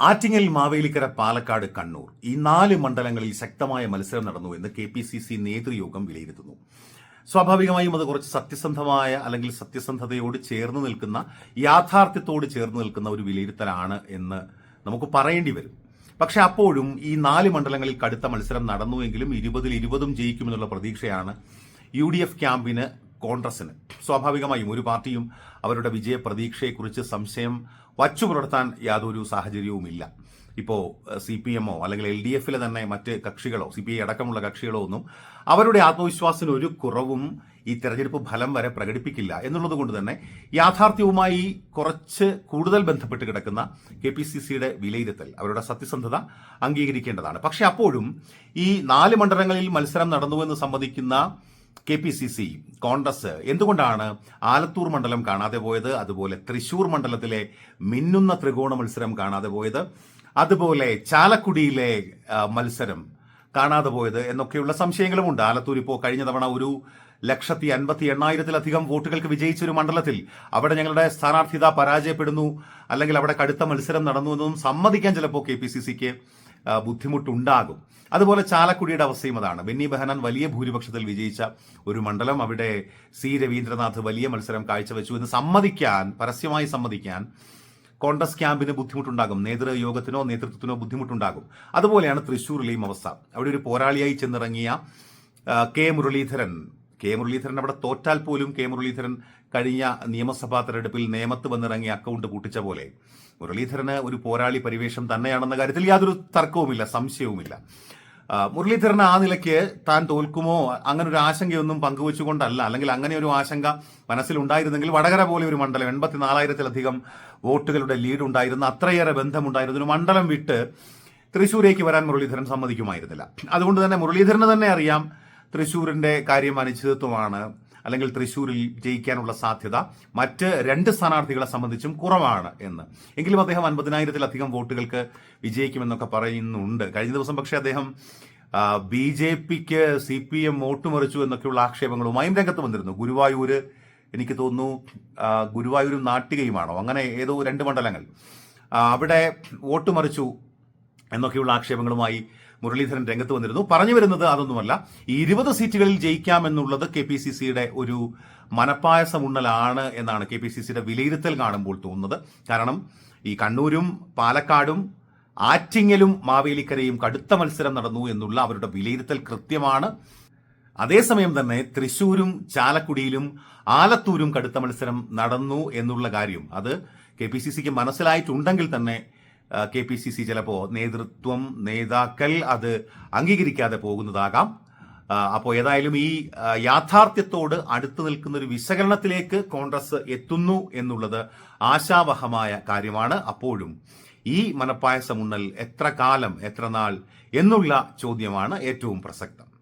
ആറ്റിങ്ങൽ മാവേലിക്കര പാലക്കാട് കണ്ണൂർ ഈ നാല് മണ്ഡലങ്ങളിൽ ശക്തമായ മത്സരം നടന്നു എന്ന് കെ പി സി സി നേതൃയോഗം വിലയിരുത്തുന്നു. സ്വാഭാവികമായും അത് കുറച്ച് സത്യസന്ധമായ അല്ലെങ്കിൽ സത്യസന്ധതയോട് ചേർന്ന് നിൽക്കുന്ന യാഥാർത്ഥ്യത്തോട് ചേർന്ന് നിൽക്കുന്ന ഒരു വിലയിരുത്തലാണ് എന്ന് നമുക്ക് പറയേണ്ടി വരും. പക്ഷെ അപ്പോഴും ഈ നാല് മണ്ഡലങ്ങളിൽ കടുത്ത മത്സരം നടന്നുവെങ്കിലും ഇരുപതിൽ ഇരുപതും ജയിക്കുമെന്നുള്ള പ്രതീക്ഷയാണ് യു ഡി എഫ് ക്യാമ്പിന് കോൺഗ്രസിന് സ്വാഭാവികമായും ഒരു പാർട്ടിയും അവരുടെ വിജയ പ്രതീക്ഷയെക്കുറിച്ച് സംശയം വച്ചു പുലർത്താൻ യാതൊരു സാഹചര്യവുമില്ല. ഇപ്പോൾ സി പി എമ്മോ അല്ലെങ്കിൽ എൽ ഡി എഫിലെ തന്നെ മറ്റ് കക്ഷികളോ സി പി ഐ അടക്കമുള്ള കക്ഷികളോ ഒന്നും അവരുടെ ആത്മവിശ്വാസത്തിന് ഒരു കുറവും ഈ തെരഞ്ഞെടുപ്പ് ഫലം വരെ പ്രകടിപ്പിക്കില്ല. എന്നുള്ളത് കൊണ്ട് തന്നെ യാഥാർത്ഥ്യവുമായി കുറച്ച് കൂടുതൽ ബന്ധപ്പെട്ട് കിടക്കുന്ന കെ പി സി സിയുടെ വിലയിരുത്തൽ അവരുടെ സത്യസന്ധത അംഗീകരിക്കേണ്ടതാണ്. പക്ഷെ അപ്പോഴും ഈ നാല് മണ്ഡലങ്ങളിൽ മത്സരം നടന്നുവെന്ന് സമ്മതിക്കുന്ന K P C C Congress എന്തുകൊണ്ടാണ് ആലത്തൂർ മണ്ഡലം കാണാതെ പോയത്? അതുപോലെ തൃശൂർ മണ്ഡലത്തിലെ മിന്നുന്ന ത്രികോണ മത്സരം കാണാതെ പോയത്. അതുപോലെ ചാലക്കുടിയിലെ മത്സരം കാണാതെ പോയത് എന്നൊക്കെയുള്ള സംശയങ്ങളുമുണ്ട് ആലത്തൂർ ഇപ്പോൾ കഴിഞ്ഞ തവണ ഒരു ലക്ഷത്തി അൻപത്തി എണ്ണായിരത്തിലധികം വോട്ടുകൾക്ക് വിജയിച്ച ഒരു മണ്ഡലത്തിൽ അവിടെ ഞങ്ങളുടെ സ്ഥാനാർത്ഥിത പരാജയപ്പെടുന്നു അല്ലെങ്കിൽ അവിടെ കടുത്ത മത്സരം നടന്നു എന്നും സമ്മതിക്കാൻ ചിലപ്പോൾ കെ പി സി സിക്ക് ബുദ്ധിമുട്ടുണ്ടാകും. അതുപോലെ ചാലക്കുടിയുടെ അവസ്ഥയും അതാണ്. ബെന്നി ബെഹനാൻ വലിയ ഭൂരിപക്ഷത്തിൽ വിജയിച്ച ഒരു മണ്ഡലം. അവിടെ സി രവീന്ദ്രനാഥ് വലിയ മത്സരം കാഴ്ചവെച്ചു എന്ന് സമ്മതിക്കാൻ പരസ്യമായി സമ്മതിക്കാൻ കോൺഗ്രസ് ക്യാമ്പിന് ബുദ്ധിമുട്ടുണ്ടാകും. നേതൃയോഗത്തിനോ നേതൃത്വത്തിനോ ബുദ്ധിമുട്ടുണ്ടാകും. അതുപോലെയാണ് തൃശ്ശൂരിലെയും അവസ്ഥ. അവിടെ ഒരു പോരാളിയായി ചെന്നിറങ്ങിയ കെ മുരളീധരൻ. കെ മുരളീധരൻ അവിടെ തോറ്റാൽ പോലും കെ മുരളീധരൻ കഴിഞ്ഞ നിയമസഭാ തെരഞ്ഞെടുപ്പിൽ നിയമത്ത് വന്നിറങ്ങിയ അക്കൗണ്ട് പൂട്ടിച്ച പോലെ. മുരളീധരന് ഒരു പോരാളി പരിവേഷം തന്നെയാണെന്ന കാര്യത്തിൽ യാതൊരു തർക്കവുമില്ല സംശയവുമില്ല. മുരളീധരൻ ആ നിലയ്ക്ക് താൻ തോൽക്കുമോ? അങ്ങനെ ഒരു ആശങ്കയൊന്നും പങ്കുവെച്ചുകൊണ്ടല്ല. അല്ലെങ്കിൽ അങ്ങനെ ഒരു ആശങ്ക മനസ്സിലുണ്ടായിരുന്നെങ്കിൽ വടകര പോലെ ഒരു മണ്ഡലം എൺപത്തിനാലായിരത്തിലധികം വോട്ടുകളുടെ ലീഡ് ഉണ്ടായിരുന്ന അത്രയേറെ ബന്ധമുണ്ടായിരുന്നു ഒരു മണ്ഡലം വിട്ട് തൃശ്ശൂരേക്ക് വരാൻ മുരളീധരൻ സമ്മതിക്കുമായിരുന്നില്ല. അതുകൊണ്ട് തന്നെ മുരളീധരന് തന്നെ അറിയാം തൃശ്ശൂരിന്റെ കാര്യം അനിശ്ചിതത്വമാണ്. അല്ലെങ്കിൽ തൃശ്ശൂരിൽ ജയിക്കാനുള്ള സാധ്യത മറ്റ് രണ്ട് സ്ഥാനാർത്ഥികളെ സംബന്ധിച്ചും കുറവാണ് എന്ന്. എങ്കിലും അദ്ദേഹം അൻപതിനായിരത്തിലധികം വോട്ടുകൾക്ക് വിജയിക്കുമെന്നൊക്കെ പറയുന്നുണ്ട്. കഴിഞ്ഞ ദിവസം പക്ഷേ അദ്ദേഹം ബി ജെ പിക്ക് സി പി എം വോട്ട് മറിച്ചു എന്നൊക്കെയുള്ള ആക്ഷേപങ്ങളുമായും രംഗത്ത് വന്നിരുന്നു. ഗുരുവായൂര് എനിക്ക് തോന്നുന്നു ഗുരുവായൂരും നാട്ടികയുമാണോ? അങ്ങനെ ഏതോ രണ്ട് മണ്ഡലങ്ങൾ. അവിടെ വോട്ട് മറിച്ചു എന്നൊക്കെയുള്ള ആക്ഷേപങ്ങളുമായി മുരളീധരൻ രംഗത്ത് വന്നിരുന്നു. പറഞ്ഞു വരുന്നത് അതൊന്നുമല്ല. ഇരുപത് സീറ്റുകളിൽ ജയിക്കാമെന്നുള്ളത് കെ പി സി സിയുടെ ഒരു മനപ്പായസമുണ്ണലാണ് എന്നാണ് കെ പി സി സിയുടെ വിലയിരുത്തൽ കാണുമ്പോൾ തോന്നുന്നത്. കാരണം ഈ കണ്ണൂരും പാലക്കാടും ആറ്റിങ്ങലും മാവേലിക്കരയും കടുത്ത മത്സരം നടന്നു എന്നുള്ള അവരുടെ വിലയിരുത്തൽ കൃത്യമാണ്. അതേസമയം തന്നെ തൃശൂരും ചാലക്കുടിയിലും ആലത്തൂരും കടുത്ത മത്സരം നടന്നു എന്നുള്ള കാര്യം അത് കെ പി സി സിക്ക് മനസ്സിലായിട്ടുണ്ടെങ്കിൽ തന്നെ കെ പി സി സി ചിലപ്പോൾ നേതൃത്വം നേതാക്കൾ അത് അംഗീകരിക്കാതെ പോകുന്നതാകാം. അപ്പോൾ ഏതായാലും ഈ യാഥാർത്ഥ്യത്തോട് അടുത്തു നിൽക്കുന്ന ഒരു വിശകലനത്തിലേക്ക് കോൺഗ്രസ് എത്തുന്നു എന്നുള്ളത് ആശാവഹമായ കാര്യമാണ്. അപ്പോഴും ഈ മനപ്പായസമുണ്ണൽ എത്ര കാലം എത്ര നാൾ എന്നുള്ള ചോദ്യമാണ് ഏറ്റവും പ്രസക്തം.